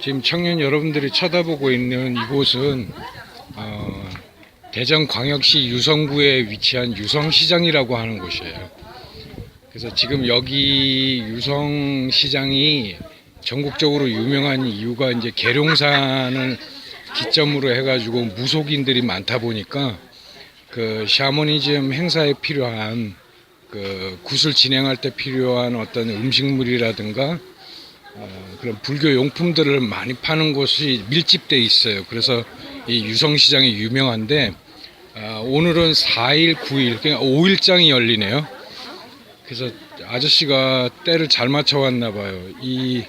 지금 청년 여러분들이 쳐다보고 있는 이곳은 어, 대전광역시 유성구에 위치한 유성시장이라고 하는 곳이에요. 그래서 지금 여기 유성시장이 전국적으로 유명한 이유가 이제 계룡산을 기점으로 해가지고 무속인들이 많다 보니까 그 샤머니즘 행사에 필요한 그 굿을 진행할 때 필요한 어떤 음식물이라든가 어, 그런 불교 용품들을 많이 파는 곳이 밀집돼 있어요. 그래서 이 유성시장이 유명한데 아, 오늘은 4일, 9일, 그러니까 5일장이 열리네요. 그래서 아저씨가 때를 잘 맞춰 왔나 봐요. 이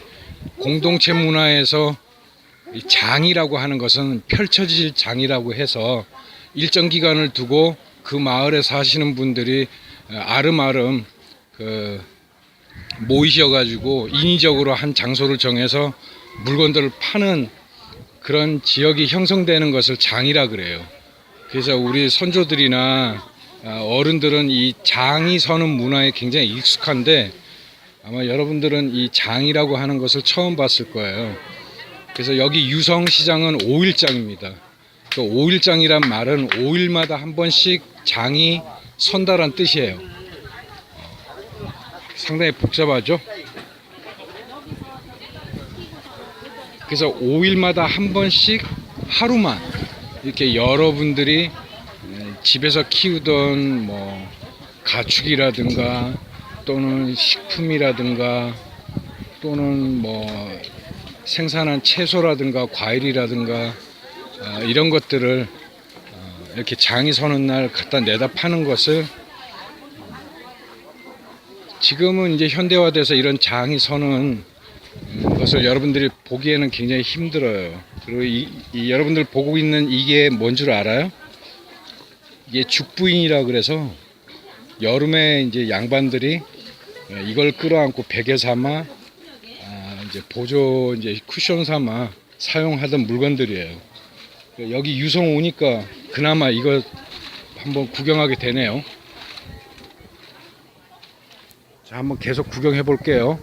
공동체 문화에서 이 장이라고 하는 것은 펼쳐질 장이라고 해서 일정 기간을 두고 그 마을에 사시는 분들이 아름아름 그 모이셔가지고 인위적으로 한 장소를 정해서 물건들을 파는 그런 지역이 형성되는 것을 장이라 그래요. 그래서 우리 선조들이나 아, 어른들은 이 장이 서는 문화에 굉장히 익숙한데 아마 여러분들은 이 장이라고 하는 것을 처음 봤을 거예요. 그래서 여기 유성시장은 5일장입니다. 또 5일장이란 말은 5일마다 한 번씩 장이 선다란 뜻이에요. 상당히 복잡하죠? 그래서 5일마다 한 번씩 하루만 이렇게 여러분들이 음, 집에서 키우던 뭐 가축이라든가 또는 식품이라든가 또는 뭐 생산한 채소라든가 과일이라든가 아, 이런 것들을 어, 이렇게 장이 서는 날 갖다 내다 파는 것을 지금은 이제 현대화돼서 이런 장이 서는 음, 것을 여러분들이 보기에는 굉장히 힘들어요. 그리고 이, 이 여러분들 보고 있는 이게 뭔 줄 알아요? 이게 죽부인이라 그래서 여름에 이제 양반들이 이걸 끌어안고 베개 삼아 아, 이제 보조 이제 쿠션 삼아 사용하던 물건들이에요. 여기 유성 오니까 그나마 이거 한번 구경하게 되네요. 자, 한번 계속 구경해 볼게요.